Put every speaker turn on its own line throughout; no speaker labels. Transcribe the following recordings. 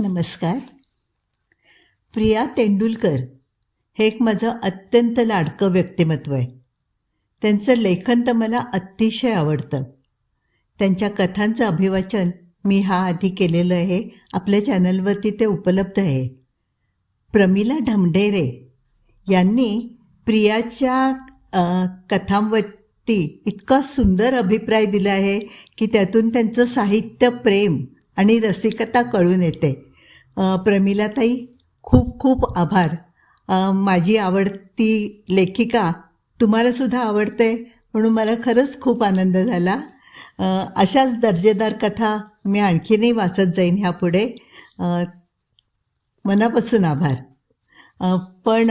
नमस्कार. प्रिया तेंडुलकर हे एक माझं अत्यंत लाडकं व्यक्तिमत्व आहे. त्यांचं लेखन तर मला अतिशय आवडतं. त्यांच्या कथांचं अभिवाचन मी हा आधी केलेलं आहे. आपल्या चॅनलवरती ते उपलब्ध आहे. प्रमिला ढमढेरे यांनी प्रियाच्या कथांवरती इतका सुंदर अभिप्राय दिला आहे की त्यातून त्यांचं साहित्य प्रेम आणि रसिकता कळून येते. प्रमिलाताई खूप खूप आभार. माझी आवडती लेखिका तुम्हालासुद्धा आवडते म्हणून मला खरंच खूप आनंद झाला. अशाच दर्जेदार कथा मी आणखीनही वाचत जाईन ह्यापुढे. मनापासून आभार. पण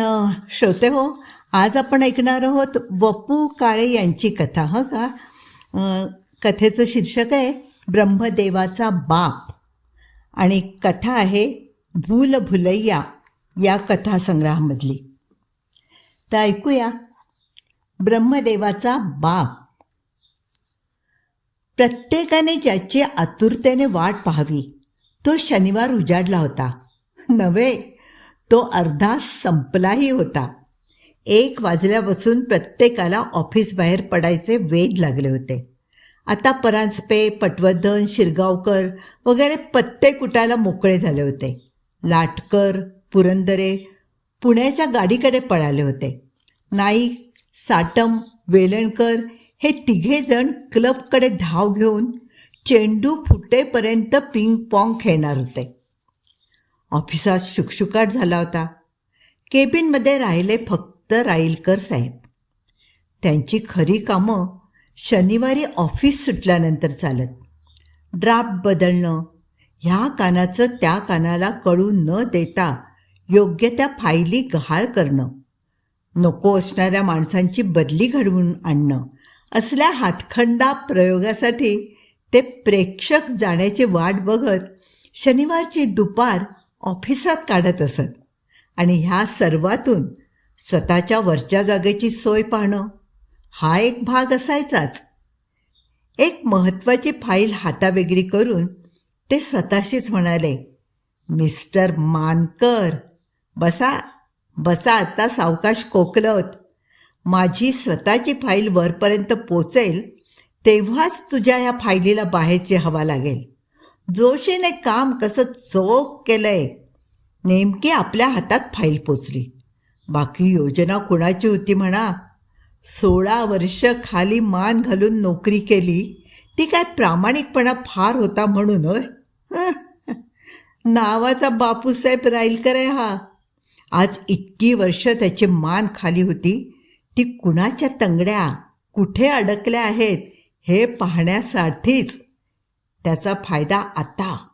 श्रोते हो आज आपण ऐकणार आहोत वपू काळे यांची कथा हं का? कथेचं शीर्षक आहे ब्रह्मदेवाचा बाप. आणि कथा आहे भूल भुलैया या कथासंग्रहामधली. तर ऐकूया. ब्रह्मदेवाचा बाप. प्रत्येकाने ज्याची आतुरतेने वाट पाहावी तो शनिवार उजाडला होता. नव्हे तो अर्धा संपलाही होता. एक वाजल्यापासून प्रत्येकाला ऑफिस बाहेर पडायचे वेध लागले होते. आता परांजपे पटवर्धन शिरगावकर वगैरे पत्ते कुटायला मोकळे झाले होते. लाटकर पुरंदरे पुण्याच्या गाडीकडे पळाले होते. नाईक साटम वेलणकर हे तिघेजण क्लबकडे धाव घेऊन चेंडू फुटेपर्यंत पिंग पॉंग खेळणार होते. ऑफिसात शुकशुकाट झाला होता. केबिनमध्ये राहिले फक्त राईलकर साहेब. त्यांची खरी कामं शनिवारी ऑफिस सुटल्यानंतर चालत. ड्राफ्ट बदलणं ह्या कानाचं त्या कानाला कळू न देता योग्य त्या फायली गहाळ करणं नको असणाऱ्या माणसांची बदली घडवून आणणं असल्या हातखंडा प्रयोगासाठी ते प्रेक्षक जाण्याची वाट बघत शनिवारची दुपार ऑफिसात काढत असत आणि ह्या सर्वातून स्वतःच्या वरच्या जागेची सोय पाहणं. हा एक भाग असायचाच. एक महत्त्वाची फाईल हातावेगळी करून ते स्वतःशीच म्हणाले मिस्टर मानकर बसा बसा आता सावकाश कोकलत. माझी स्वतःची फाईल वरपर्यंत पोचेल तेव्हाच तुझ्या ह्या फायलीला बाहेरची हवा लागेल. जोशीने काम कसं चोख केलंय नेमकी आपल्या हातात फाईल पोचली. बाकी योजना कुणाची होती म्हणा सोळा वर्ष खाली मान घालून नोकरी केली ती काय प्रामाणिकपणा फार होता म्हणून होय नावाचा बापूसाहेब राईलकर आहे हा. आज इतकी वर्ष त्याची मान खाली होती ती कुणाच्या तंगड्या कुठे अडकल्या आहेत हे पाहण्यासाठीच. त्याचा फायदा आता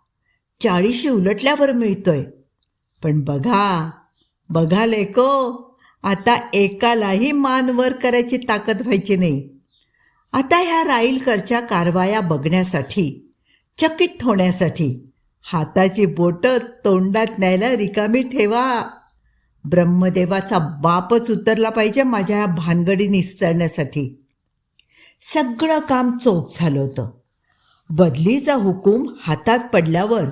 चाळीशी उलटल्यावर मिळतोय. पण बघा बघा लेको आता एकालाही मान वर करायची ताकद व्हायची नाही. आता ह्या राईलकरच्या कारवाया बघण्यासाठी चकित होण्यासाठी हाताची बोटं तोंडात न्यायला रिकामी ठेवा. ब्रह्मदेवाचा बापच उतरला पाहिजे माझ्या ह्या भानगडी निस्तरण्यासाठी सगळं काम चोख झालं होतं. बदलीचा हुकूम हातात पडल्यावर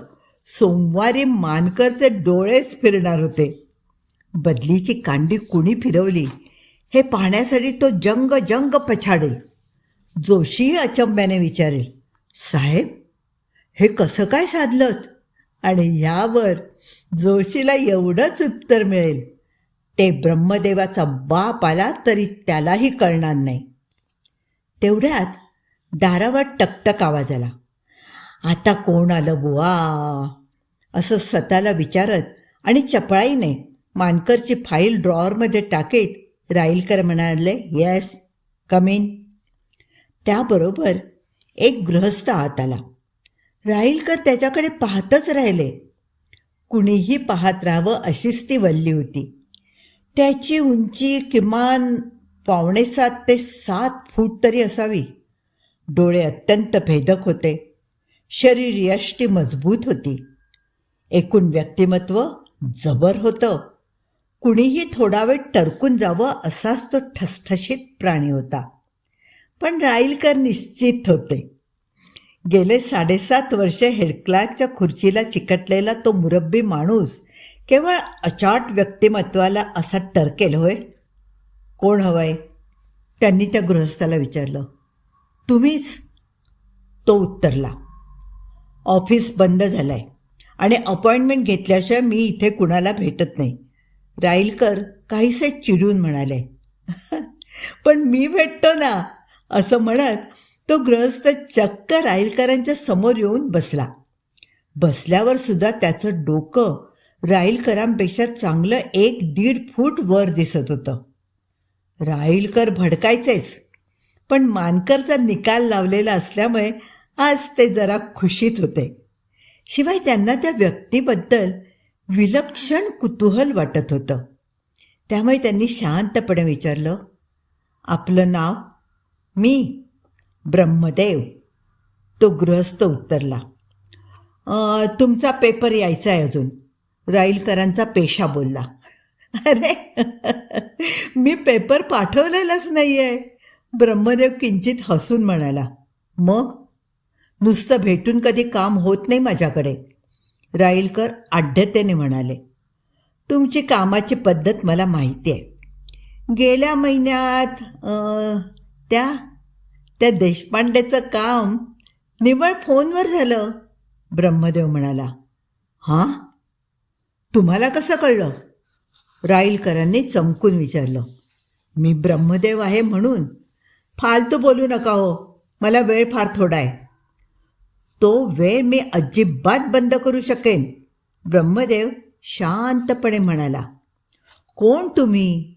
सोमवारी मानकरचे डोळेच फिरणार होते. बदलीची कांडी कुणी फिरवली हे पाहण्यासाठी तो जंग जंग पछाडेल. जोशीही अचंब्याने विचारेल साहेब हे कसं काय साधलं आणि यावर जोशीला एवढंच उत्तर मिळेल. ते ब्रह्मदेवाचा बाप आला तरी त्यालाही कळणार नाही. तेवढ्यात दारावर टकटक आवाज आला. आता कोण आलं बुवा? असं स्वतःला विचारत आणि चपळाईने मानकरची फाईल ड्रॉवरमध्ये टाकीत राईलकर म्हणाले येस कमीन त्याबरोबर एक गृहस्थ आत आला. राईलकर त्याच्याकडे पाहतच राहिले. कुणीही पाहत राहावं अशीच ती वल्ली होती. त्याची उंची किमान पावणे सात ते सात फूट तरी असावी. डोळे अत्यंत भेदक होते. शरीर यष्टी मजबूत होती. एकूण व्यक्तिमत्व जबर होतं. कुणीही थोडा वेळ टरकून जावं असाच तो ठसठशीत प्राणी होता. पण राईलकर निश्चित होते. गेले साडेसात वर्ष हेडक्लार्कच्या खुर्चीला चिकटलेला तो मुरब्बी माणूस केवळ अचाट व्यक्तिमत्वाला असा टरकेल होय? कोण हवंय? त्यांनी त्या गृहस्थाला विचारलं. तुम्हीच? तो उत्तरला. ऑफिस बंद झालंय आणि अपॉइंटमेंट घेतल्याशिवाय मी इथे कुणाला भेटत नाही. राईलकर काहीसे चिडून म्हणाले. पण मी भेटतो ना असं म्हणत तो गृहस्थ चक्क राईलकरांच्या समोर येऊन बसला. बसल्यावर सुद्धा त्याचं डोकं राईलकरांपेक्षा चांगलं एक दीड फूट वर दिसत होतं. राईलकर भडकायचेच पण मानकरचा निकाल लावलेला असल्यामुळे आज ते जरा खुशीत होते. शिवाय त्यांना त्या व्यक्तीबद्दल विलक्षण कुतूहल वाटत होतं. त्यामुळे त्यांनी शांतपणे विचारलं आपलं नाव? मी ब्रह्मदेव. तो गृहस्थ उत्तरला तुमचा पेपर यायचा आहे अजून. राईलकरांचा पेशा बोलला अरे मी पेपर पाठवलेलाच नाही आहे ब्रह्मदेव किंचित हसून म्हणाला मग? नुसतं भेटून कधी काम होत नाही माझ्याकडे. राईलकर आढ्यतेने म्हणाले तुमची कामाची पद्धत मला माहिती आहे. गेल्या महिन्यात त्या त्या देशपांडेचं काम निव्वळ फोनवर झालं. ब्रह्मदेव म्हणाला हां? तुम्हाला कसं कळलं? राईलकरांनी चमकून विचारलं मी ब्रह्मदेव आहे म्हणून. फालतू बोलू नका हो. मला वेळ फार थोडा आहे. तो वेळ मी अजिबात बंद करू शकेन. ब्रह्मदेव शांतपणे म्हणाला कोण तुम्ही?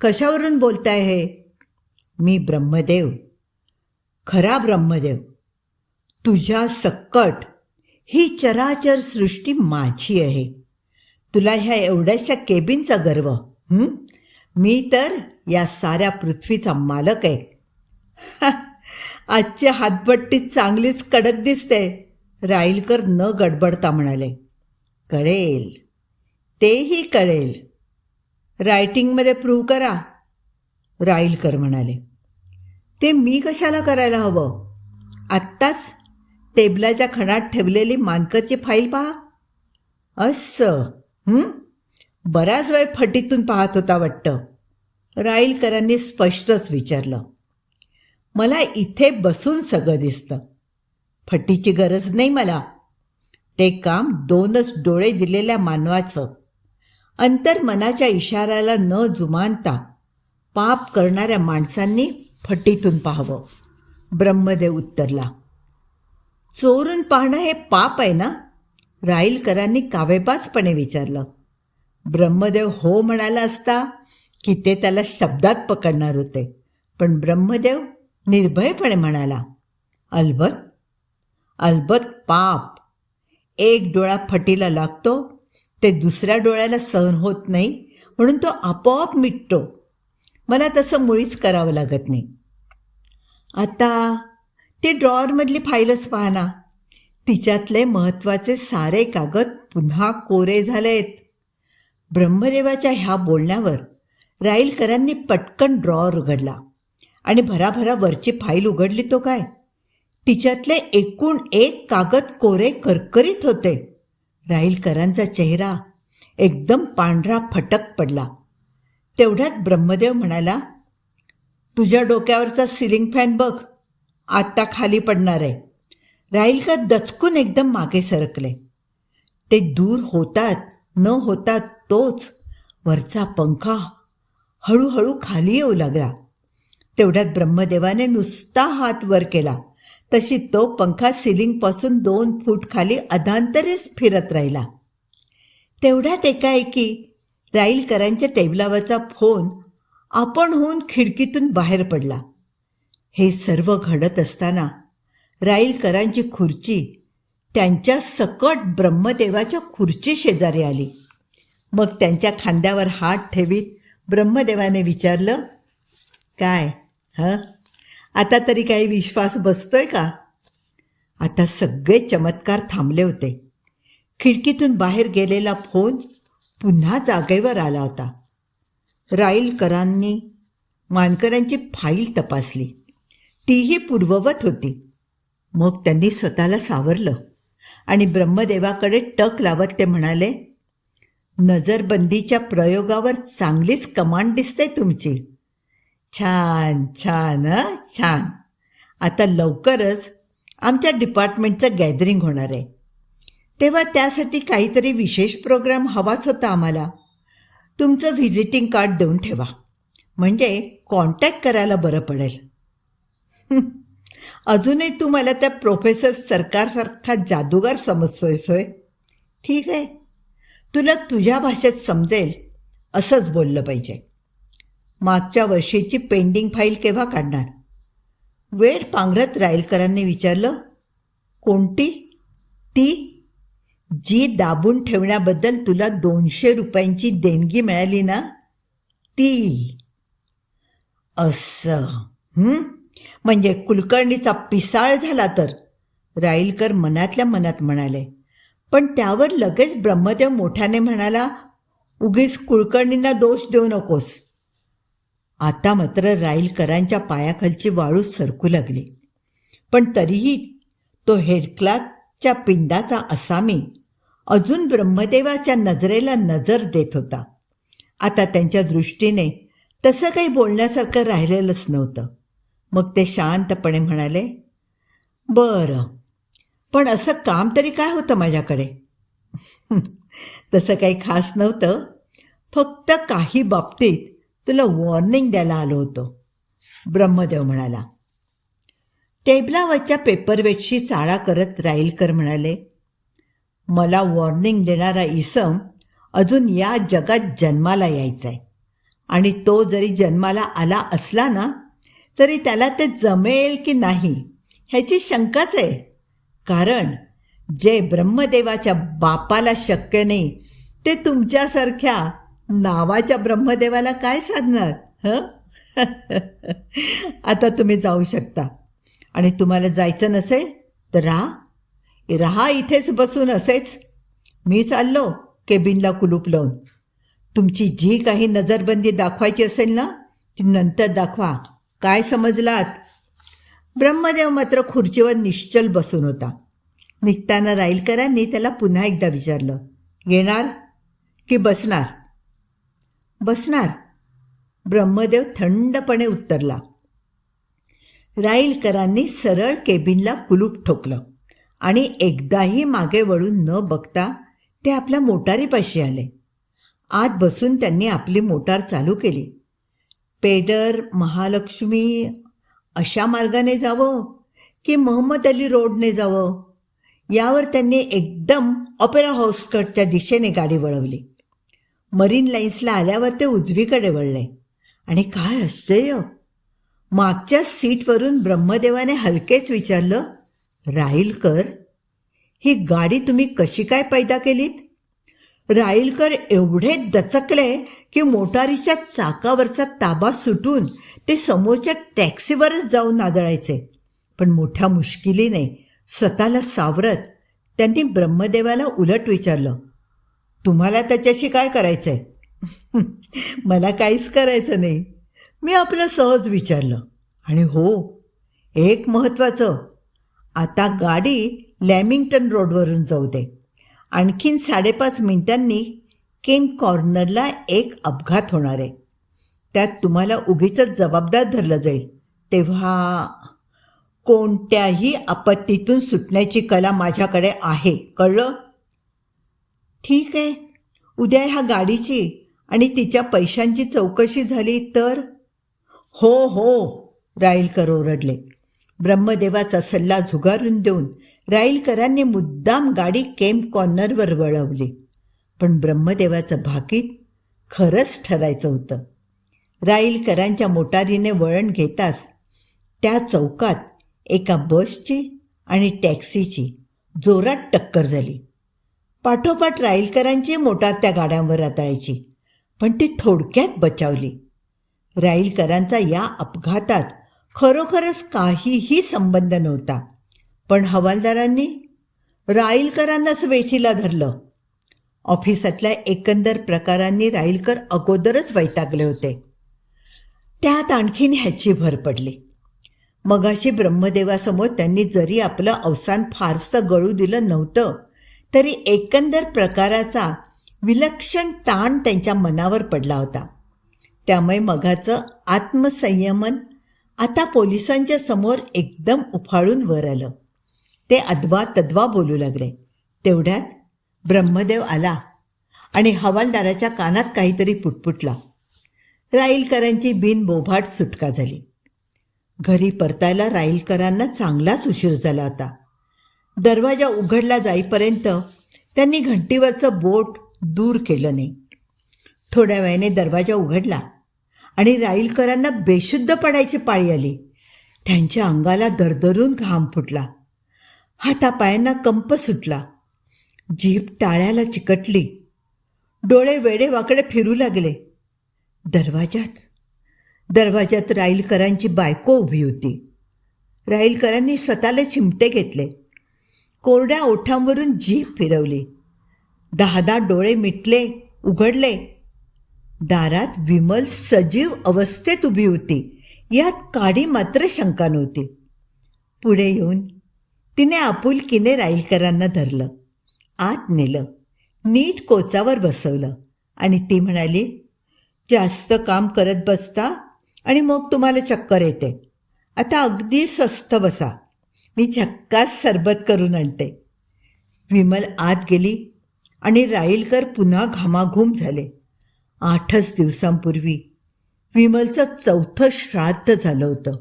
कशावरून बोलताय हे? मी ब्रह्मदेव. खरा ब्रह्मदेव तुझ्या सक्कट ही चराचर सृष्टी माझी आहे. तुला ह्या एवढ्याशा केबिनचा गर्व मी तर या साऱ्या पृथ्वीचा मालक आहे. आजची हातभट्टी चांगलीच कडक दिसते. राईलकर न गडबडता म्हणाले कळेल. तेही कळेल. रायटिंगमध्ये प्रूव्ह करा. राईलकर म्हणाले ते मी कशाला करायला हवं? आत्ताच टेबलाच्या खणात ठेवलेली मानकरची फाईल पहा. असं? बराच वेळ फटीतून पाहत होता वाटतं. राईलकरांनी स्पष्टच विचारलं मला इथे बसून सगळं दिसतं. फटीची गरज नाही मला. ते काम दोनच डोळे दिलेल्या मानवाचं. अंतर्मनाच्या इशाऱ्याला न जुमानता पाप करणाऱ्या माणसांनी फटीतून पाहावं. ब्रह्मदेव उत्तरला चोरून पाहणं हे पाप आहे ना? राईलकरांनी कावेबाजपणे विचारलं. ब्रह्मदेव हो म्हणाला असता की ते त्याला शब्दात पकडणार होते. पण ब्रह्मदेव निर्भयपणे म्हणाला अलबत अलबत पाप. एक डोळा फटीला लागतो ते दुसऱ्या डोळ्याला सहन होत नाही म्हणून तो आपोआप मिटतो. मला तसं मुळीच करावं लागत नाही. आता ती ड्रॉअरमधली फाईलच पाहा ना. तिच्यातले महत्त्वाचे सारे कागद पुन्हा कोरे झालेत. ब्रह्मदेवाच्या ह्या बोलण्यावर राईलकरांनी पटकन ड्रॉअर उघडला. आणि भराभरा वरची फाईल उघडली तो काय? तिच्यातले एकूण एक कागद कोरे करकरीत होते. राईलकरांचा चेहरा एकदम पांढरा फटक पडला. तेवढ्यात ब्रह्मदेव म्हणाला तुझ्या डोक्यावरचा सिलिंग फॅन बघ आत्ता खाली पडणार आहे. राईलकर दचकून एकदम मागे सरकले. ते दूर होतात न होतात तोच वरचा पंखा हळूहळू खाली येऊ लागला. तेवढ्यात ब्रह्मदेवाने नुसता हात वर केला. तशी तो पंखा सिलिंगपासून दोन फूट खाली अधांतरीच फिरत राहिला. तेवढ्यात एकाएकी राईलकरांच्या टेबलावरचा फोन आपणहून खिडकीतून बाहेर पडला. हे सर्व घडत असताना राईलकरांची खुर्ची त्यांच्या सकट ब्रह्मदेवाच्या खुर्ची शेजारी आली. मग त्यांच्या खांद्यावर हात ठेवीत ब्रह्मदेवाने विचारलं काय हां? आता तरी काही विश्वास बसतोय का? आता सगळे चमत्कार थांबले होते. खिडकीतून बाहेर गेलेला फोन पुन्हा जागेवर आला होता. राईलकरांनी मानकरांची फाईल तपासली. तीही पूर्ववत होती. मग त्यांनी स्वतःला सावरलं आणि ब्रह्मदेवाकडे टक लावत ते म्हणाले नजरबंदीच्या प्रयोगावर चांगलीच कमांड दिसते तुमची. छान छान छान. आता लवकरच आमच्या डिपार्टमेंटचं गॅदरिंग होणार आहे. तेव्हा त्यासाठी काहीतरी विशेष प्रोग्राम हवाच होता आम्हाला. तुमचं व्हिजिटिंग कार्ड देऊन ठेवा. म्हणजे कॉन्टॅक्ट करायला बरं पडेल. अजूनही तू मला त्या प्रोफेसर सरकारसारखा जादूगार समजतोयस होय ठीक आहे. तुला तुझ्या भाषेत समजेल असंच बोललं पाहिजे. मागच्या वर्षीची पेंडिंग फाईल केव्हा काढणार? वेळ पांघरत राईलकरांनी विचारलं कोणती? ती? जी दाबून ठेवण्याबद्दल तुला दोनशे रुपयांची देणगी मिळाली ना? ती. असं म्हणजे कुलकर्णीचा पिसाळ झाला तर? राईलकर मनातल्या मनात म्हणाले. पण त्यावर लगेच ब्रह्मदेव मोठ्याने म्हणाला उगीच कुलकर्णींना दोष देऊ नकोस. आता मात्र राईलकरांच्या पायाखालची वाळू सरकू लागली. पण तरीही तो हेडक्लार्कच्या पिंडाचा असामी अजून ब्रह्मदेवाच्या नजरेला नजर देत होता. आता त्यांच्या दृष्टीने तसं काही बोलण्यासारखं राहिलेलंच नव्हतं. मग ते शांतपणे म्हणाले बरं पण असं काम तरी काय होतं माझ्याकडे? तसं काही खास नव्हतं. फक्त काही बाबतीत तुला वॉर्निंग द्यायला आलो होतो. ब्रह्मदेव म्हणाला टेबलावरच्या पेपरवेटशी चाळा करत राईलकर म्हणाले. मला वॉर्निंग देणारा इसम अजून या जगात जन्माला यायचा आहे आणि तो जरी जन्माला आला असला ना तरी त्याला ते जमेल की नाही ह्याची शंकाच आहे कारण जे ब्रह्मदेवाच्या बापाला शक्य नाही ते तुमच्यासारख्या नावाच्या ब्रह्मदेवाला काय साधणार हं? आता तुम्ही जाऊ शकता. आणि तुम्हाला जायचं नसेल तर राहा. राहा इथेच बसून असेच. मी चाललो केबिनला कुलूप लावून. तुमची जी काही नजरबंदी दाखवायची असेल ना ती नंतर दाखवा. काय समजलात? ब्रह्मदेव मात्र खुर्चीवर निश्चल बसून होता. निघताना राईलकरांनी त्याला पुन्हा एकदा विचारलं. येणार की बसणार? बसणार. ब्रह्मदेव थंडपणे उत्तरला. राईलकरांनी सरळ केबिनला कुलूप ठोकलं आणि एकदाही मागे वळून न बघता ते आपल्या मोटारीपाशी आले. आत बसून त्यांनी आपली मोटार चालू केली. पेडर महालक्ष्मी अशा मार्गाने जावं की मोहम्मद अली रोडने जावं? यावर त्यांनी एकदम ऑपेरा हाऊसकडच्या दिशेने गाडी वळवली. मरीन लाईन्सला आल्यावर ते उजवीकडे वळले. आणि काय आश्चर्य! मागच्या सीटवरून ब्रह्मदेवाने हलकेच विचारलं राईलकर ही गाडी तुम्ही कशी काय पैदा केलीत? राईलकर एवढे दचकले की मोटारीच्या चाकावरचा ताबा सुटून ते समोरच्या टॅक्सीवरच जाऊन नादळायचे पण मोठ्या मुश्किलीने स्वतःला सावरत त्यांनी ब्रह्मदेवाला उलट विचारलं तुम्हाला त्याच्याशी काय करायचं आहे मला काहीच करायचं नाही. मी आपलं सहज विचारलं. आणि हो एक महत्त्वाचं. आता गाडी लॅमिंग्टन रोडवरून जाऊ दे. आणखीन साडेपाच मिनिटांनी केम कॉर्नरला एक अपघात होणार आहे. त्यात तुम्हाला उगीच जबाबदार धरलं जाईल. तेव्हा कोणत्याही आपत्तीतून सुटण्याची कला माझ्याकडे आहे. कळलं? ठीक आहे. उद्या ह्या गाडीची आणि तिच्या पैशांची चौकशी झाली तर? हो हो राईलकर ओरडले. ब्रह्मदेवाचा सल्ला झुगारून देऊन राईलकरांनी मुद्दाम गाडी केम्प कॉर्नरवर वळवली. पण ब्रह्मदेवाचं भाकीत खरंच ठरायचं होतं. राईलकरांच्या मोटारीने वळण घेताच त्या चौकात एका बसची आणि टॅक्सीची जोरात टक्कर झाली. पाठोपाठ राईलकरांची मोटार त्या गाड्यांवर रताळायची. पण ती थोडक्यात बचावली. राईलकरांचा या अपघातात खरोखरच काहीही संबंध नव्हता. पण हवालदारांनी राईलकरांनाच वेठीला धरलं. ऑफिसातल्या एकंदर प्रकारांनी राईलकर अगोदरच वैतागले होते. त्यात आणखीन ह्याची भर पडली. मगाशी ब्रह्मदेवासमोर त्यांनी जरी आपलं अवसान फारसं गळू दिलं नव्हतं तरी एकंदर प्रकाराचा विलक्षण ताण त्यांच्या मनावर पडला होता. त्यामुळे मगाचं आत्मसंयमन आता पोलिसांच्या समोर एकदम उफाळून वर आलं. ते अद्वा तद्वा बोलू लागले. तेवढ्यात ब्रह्मदेव आला आणि हवालदाराच्या कानात काहीतरी पुटपुटला. राईलकरांची बिनबोभाट सुटका झाली. घरी परतायला राईलकरांना चांगलाच उशीर झाला होता. दरवाजा उघडला जाईपर्यंत त्यांनी घंटीवरचं बोट दूर केलं नाही. थोड्या वेळाने दरवाजा उघडला आणि राईलकरांना बेशुद्ध पडायची पाळी आली. त्यांच्या अंगाला दरदरून घाम फुटला. हातापायांना कंप सुटला. जीभ टाळ्याला चिकटली. डोळे वेडे वाकडे फिरू लागले. दरवाजात दरवाजात राईलकरांची बायको उभी होती. राईलकरांनी स्वतःला चिमटे घेतले. कोरड्या ओठांवरून जीभ फिरवली. दहा दहा डोळे मिटले उघडले. दारात विमल सजीव अवस्थेत उभी होती. यात काडी मात्र शंका नव्हती. पुढे येऊन तिने आपुलकीने राईलकरांना धरलं. आत नेलं. नीट कोचावर बसवलं. आणि ती म्हणाली जास्त काम करत बसता आणि मग तुम्हाला चक्कर येते. आता अगदी स्वस्त बसा. मी झक्कास सरबत करून आणते. विमल आत गेली आणि राईलकर पुन्हा घामाघूम झाले. आठच दिवसांपूर्वी विमलचं चौथं श्राद्ध झालं होतं.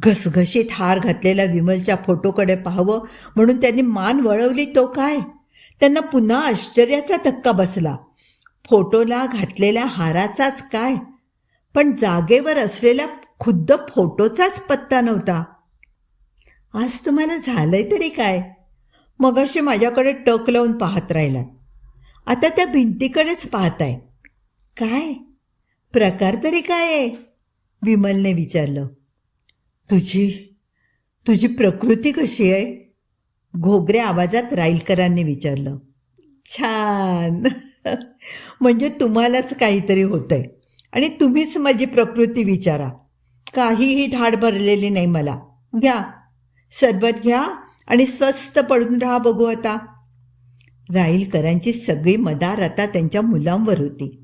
घसघशीत हार घातलेल्या विमलच्या फोटोकडे पाहावं म्हणून त्यांनी मान वळवली तो काय? त्यांना पुन्हा आश्चर्याचा धक्का बसला. फोटोला घातलेल्या हाराचाच काय? पण जागेवर असलेला खुद्द फोटोचाच पत्ता नव्हता. आज तुम्हाला झालंय तरी काय? मगाशी माझ्याकडे टक लावून पाहत राहिलात. आता त्या भिंतीकडेच पाहताय. काय? प्रकार तरी काय आहे? विमलने विचारलं. तुझी तुझी प्रकृती कशी आहे? घोगऱ्या आवाजात राईलकरांनी विचारलं. छान. म्हणजे तुम्हालाच काहीतरी होतंय. आणि तुम्हीच माझी प्रकृती विचारा. काहीही धाड भरलेली नाही मला. घ्या. सरबत घ्या आणि स्वस्त पडून राहा बघू आता. राईलकरांची सगळी मदार आता त्यांच्या मुलांवर होती.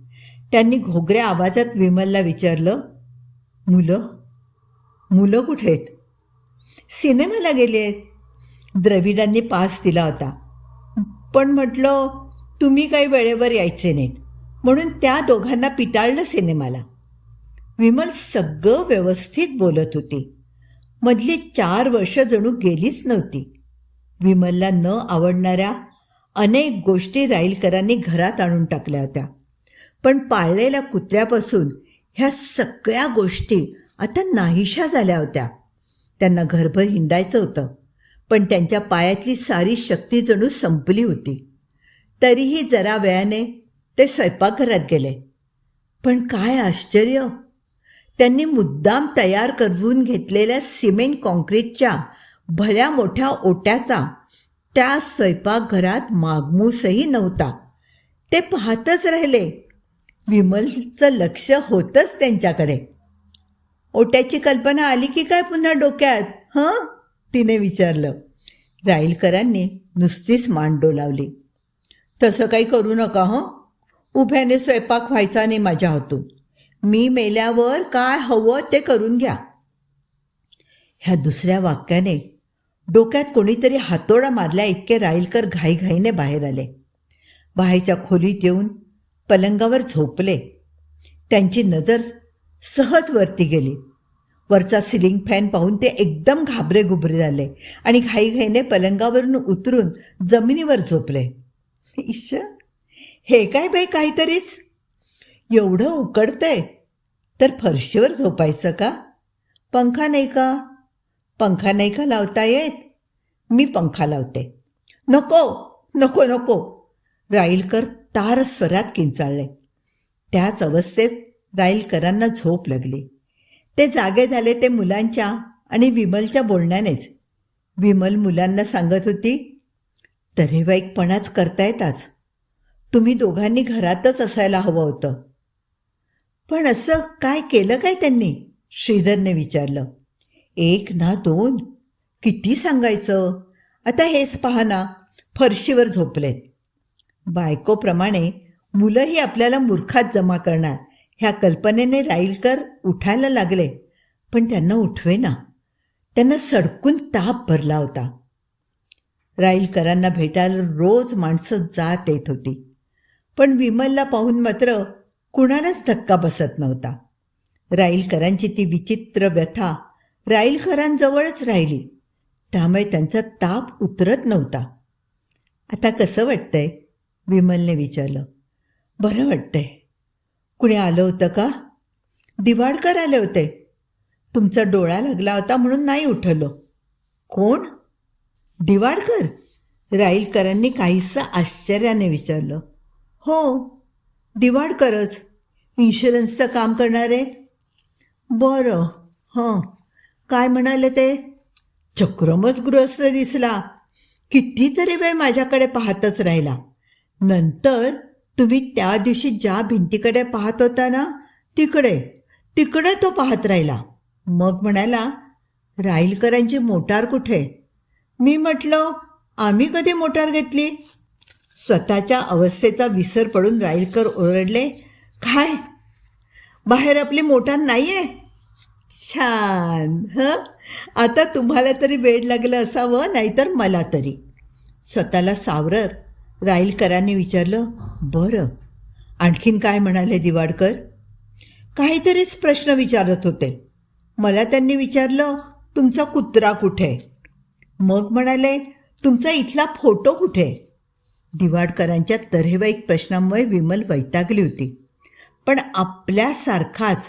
त्यांनी घोगऱ्या आवाजात विमलला विचारलं मुलं? मुलं कुठे आहेत? सिनेमाला गेले आहेत. द्रविडांनी पास दिला होता. पण म्हटलं तुम्ही काही वेळेवर यायचे नाहीत. म्हणून त्या दोघांना पिटाळलं सिनेमाला. विमल सगळं व्यवस्थित बोलत होती. मधली चार वर्ष जणू गेलीच नव्हती. विमलला न आवडणाऱ्या अनेक गोष्टी राईलकरांनी घरात आणून टाकल्या होत्या. पण पाळलेल्या कुत्र्यापासून ह्या सगळ्या गोष्टी आता नाहीशा झाल्या होत्या. त्यांना घरभर हिंडायचं होतं पण त्यांच्या पायातली सारी शक्ती जणू संपली होती. तरीही जरा वेळाने ते स्वयंपाकघरात गेले. पण काय आश्चर्य! त्यांनी मुद्दाम तयार करून घेतलेल्या सिमेंट कॉन्क्रीटच्या भल्या मोठ्या ओट्याचा त्या स्वयंपाकघरात मागमूसही नव्हता. ते पाहतच राहिले. विमलचं लक्ष होतंच त्यांच्याकडे. ओट्याची कल्पना आली की काय पुन्हा डोक्यात? हं? तिने विचारलं. राईलकरांनी नुसतीच मान डोलावली तसं काही करू नका हं. उभ्याने स्वयंपाक व्हायचा नाही माझ्या हातून मी मेल्यावर काय हवं ते करून घ्या. ह्या दुसऱ्या वाक्याने डोक्यात कोणीतरी हातोडा मारल्या इतके राईलकर घाईघाईने बाहेर आले. बाहेरच्या खोलीत येऊन पलंगावर झोपले. त्यांची नजर सहज वरती गेली. वरचा सिलिंग फॅन पाहून ते एकदम घाबरे घुबरे झाले आणि घाईघाईने पलंगावरून उतरून जमिनीवर झोपले. ईश हे काय बाई काहीतरीच? एवढं उकडतंय. तर फरशीवर झोपायचं का? पंखा नाही का? पंखा नाही का लावता येत? मी पंखा लावते. नको नको नको. राईलकर तार स्वरात किंचाळले. त्याच अवस्थेत राईलकरांना झोप लागली. ते जागे झाले ते मुलांच्या आणि विमलच्या बोलण्यानेच. विमल मुलांना सांगत होती तरेवाईकपणाच करतायत आज. तुम्ही दोघांनी घरातच असायला हवं होतं. पण असं काय केलं काय त्यांनी? श्रीधरने विचारलं. एक ना दोन. किती सांगायचं? आता हेच पहा ना. फरशीवर झोपलेत. बायकोप्रमाणे मुलंही आपल्याला मूर्खात जमा करणार. ह्या कल्पनेने राईलकर उठायला लागले. पण त्यांना उठवे ना त्यांना सडकून ताप भरला होता. राईलकरांना भेटायला रोज माणसं जात येत होती. पण विमलला पाहून मात्र कुणालाच धक्का बसत नव्हता. राईलकरांची ती विचित्र व्यथा राईलकरांजवळच राहिली. त्यामुळे त्यांचा ताप उतरत नव्हता. आता कसं वाटतंय? विमलने विचारलं. बरं वाटतंय. कुणी आलं होतं का? दिवाडकर आले होते. तुमचा डोळा लागला होता म्हणून नाही उठलो. कोण? दिवाडकर राईलकरांनी काहीसं आश्चर्याने विचारलं. हो दिवाडकरच इन्शुरन्सचं काम करणारे. बरं हं. काय म्हणाले ते? चक्रमच गृहस्थ दिसला. कितीतरी वेळ माझ्याकडे पाहतच राहिला. नंतर तुम्ही त्या दिवशी ज्या भिंतीकडे पाहत होता ना तिकडे तिकडे तो पाहत राहिला. मग म्हणाला राईलकरांची मोटार कुठे? मी म्हटलं आम्ही कधी मोटार घेतली? स्वतःच्या अवस्थेचा विसर पडून राईलकर ओरडले काय? बाहेर आपली मोटार नाही आहे छान हं? आता तुम्हाला तरी वेळ लागलं असावं नाहीतर मला तरी. स्वतःला सावरत राईलकरांनी विचारलं बरं आणखीन काय म्हणाले दिवाडकर? काहीतरीच प्रश्न विचारत होते. मला त्यांनी विचारलं तुमचा कुत्रा कुठे? मग म्हणाले तुमचा इथला फोटो कुठे? दिवाडकरांच्या तऱ्हेवाईक प्रश्नामुळे विमल वैतागली होती. पण आपल्यासारखाच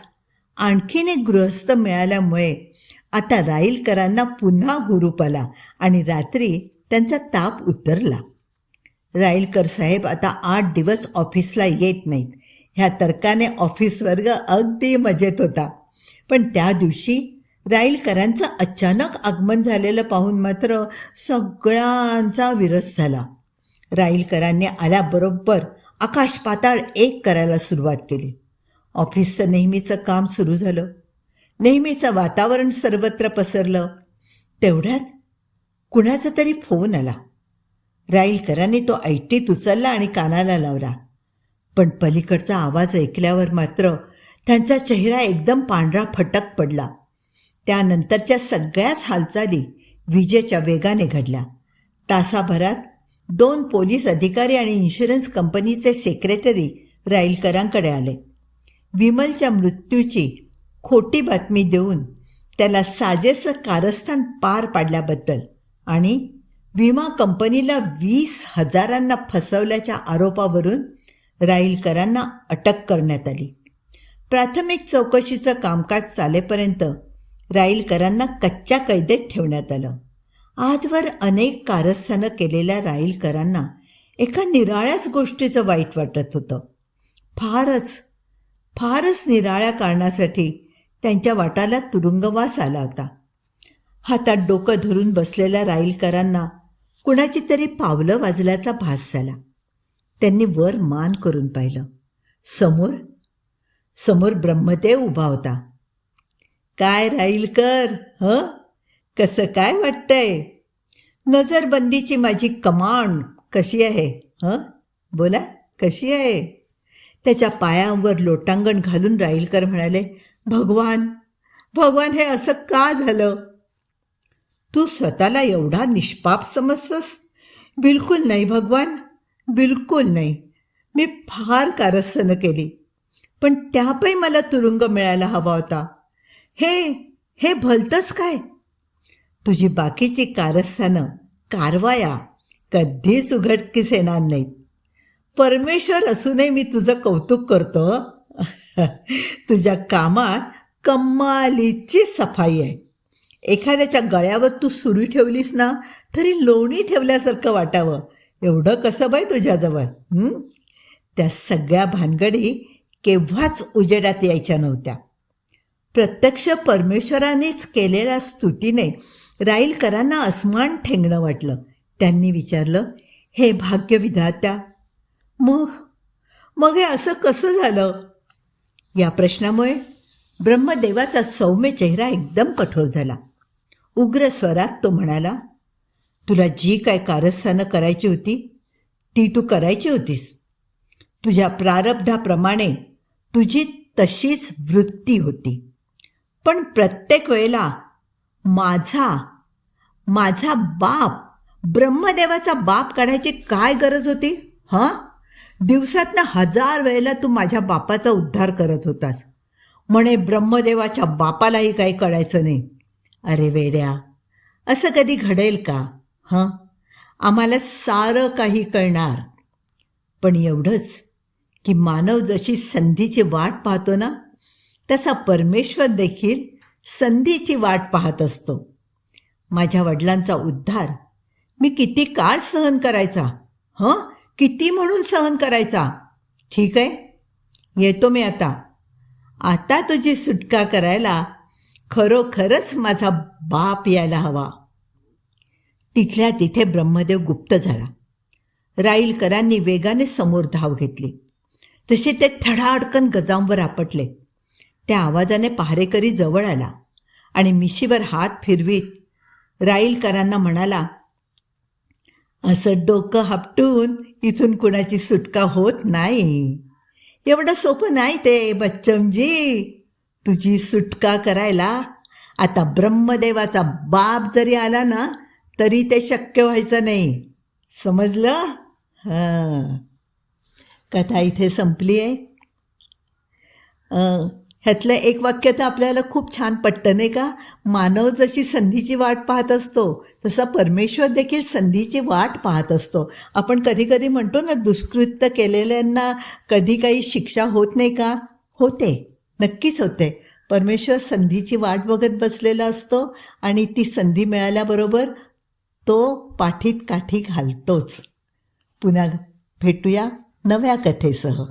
आणखीन एक गृहस्थ मिळाल्यामुळे आता राईलकरांना पुन्हा हुरूप आला आणि रात्री त्यांचा ताप उतरला. राईलकर साहेब आता आठ दिवस ऑफिसला येत नाहीत. ह्या तर्काने ऑफिस वर्ग अगदी मजेत होता. पण त्या दिवशी राईलकरांचं अचानक आगमन झालेलं पाहून मात्र सगळ्यांचा विरस झाला. राईलकरांनी आल्याबरोबर आकाश पाताळ एक करायला सुरुवात केली. ऑफिसचं नेहमीचं काम सुरू झालं. नेहमीचं वातावरण सर्वत्र पसरलं. तेवढ्यात कुणाचा तरी फोन आला. राईलकरांनी तो ऐटीत उचलला आणि कानाला लावला. पण पलीकडचा आवाज ऐकल्यावर मात्र त्यांचा चेहरा एकदम पांढरा फटक पडला. त्यानंतरच्या सगळ्याच हालचाली विजेच्या वेगाने घडल्या. तासाभरात दोन पोलीस अधिकारी आणि इन्शुरन्स कंपनीचे सेक्रेटरी राईलकरांकडे आले. विमलच्या मृत्यूची खोटी बातमी देऊन त्याला साजेसं कारस्थान पार पाडल्याबद्दल आणि विमा कंपनीला वीस हजारांना फसवल्याच्या आरोपावरून राईलकरांना अटक करण्यात आली. प्राथमिक चौकशीचं कामकाज चालेपर्यंत राईलकरांना कच्च्या कैदेत ठेवण्यात आलं. आजवर अनेक कारस्थानं केलेल्या राईलकरांना एका निराळ्याच गोष्टीचं वाईट वाटत होतं. फारच फारच निराळ्या कारणासाठी त्यांच्या वाटाला तुरुंगवास आला होता. हातात डोकं धरून बसलेल्या राईलकरांना कुणाची तरी पावलं वाजल्याचा भास झाला. त्यांनी वर मान करून पाहिलं. समोर समोर ब्रह्मदेव उभा होता. काय राईलकर हं? कसं काय वाटतंय? नजरबंदीची माझी कमांड कशी आहे? हं? बोला कशी आहे? त्याच्या पायांवर लोटांगण घालून राईलकर म्हणाले भगवान भगवान हे असं का झालं? तू स्वतःला एवढा निष्पाप समजतोस? बिलकुल नाही भगवान बिलकुल नाही. मी फार कारस्थानं केली. पण त्यापही मला तुरुंग मिळायला हवा होता. हे हे भलतंच काय? तुझी बाकीची कारस्थानं कारवाया कधीच उघडकीस येणार नाहीत. परमेश्वर असूनही मी तुझं कौतुक करतो. तुझ्या कामात कमालीची सफाई आहे. एखाद्याच्या गळ्यावर तू सुरी ठेवलीस ना तरी लोणी ठेवल्यासारखं वाटावं. एवढं कसं बाय तुझ्याजवळ त्या सगळ्या भानगडी केव्हाच उजेडात यायच्या नव्हत्या. प्रत्यक्ष परमेश्वरानेच केलेल्या स्तुतीने राईलकरांना अस्मान ठेंगणं वाटलं. त्यांनी विचारलं हे भाग्य विधात्या मग? मग हे असं कसं झालं? या प्रश्नामुळे ब्रह्मदेवाचा सौम्य चेहरा एकदम कठोर झाला. उग्र स्वरात तो म्हणाला तुला जी काय कारस्थानं करायची होती ती तू करायची होतीस. तुझ्या प्रारब्धाप्रमाणे तुझी तशीच वृत्ती होती. पण प्रत्येक वेळेला माझा माझा बाप ब्रह्मदेवाचा बाप काढायची काय गरज होती? हां? दिवसातनं हजार वेळेला तू माझ्या बापाचा उद्धार करत होतास. म्हणे ब्रह्मदेवाच्या बापालाही काही कळायचं नाही. अरे वेड्या असं कधी घडेल का? हं? आम्हाला सारं काही कळणार. पण एवढंच की मानव जशी संधीची वाट पाहतो ना तसा परमेश्वर देखील संधीची वाट पाहत असतो. माझ्या वडिलांचा उद्धार. मी किती काळ सहन करायचा? हं? किती म्हणून सहन करायचा? ठीक आहे. येतो मी आता. आता तुझी सुटका करायला खरोखरच माझा बाप यायला हवा. तिथल्या तिथे ब्रह्मदेव गुप्त झाला. राईलकरांनी वेगाने समोर धाव घेतली. तसे ते थडाडकन गजांवर आपटले. त्या आवाजाने पहारेकरी जवळ आला आणि मिशीवर हात फिरवीत राईलकरांना म्हणाला असं डोकं हापटून इथून कुणाची सुटका होत नाही. एवढं सोपं नाही ते बच्चमजी तुझी सुटका करायला आता ब्रह्मदेवाचा बाप जरी आला ना तरी ते शक्य व्हायचं नाही. समजलं? हां. कथा इथे संपली आहे ह्यातलं एक वाक्य तर आपल्याला खूप छान पटतं नाही का? मानव जशी संधीची वाट पाहत असतो तसा परमेश्वर देखील संधीची वाट पाहत असतो. आपण कधी कधी म्हणतो ना दुष्कृत्य केलेल्यांना कधी काही शिक्षा होत नाही का? होते नक्कीच होते. परमेश्वर संधीची वाट बघत बसलेला असतो आणि ती संधी मिळाल्याबरोबर तो पाठीत काठी घालतोच. पुन्हा भेटूया नव्या कथेसह.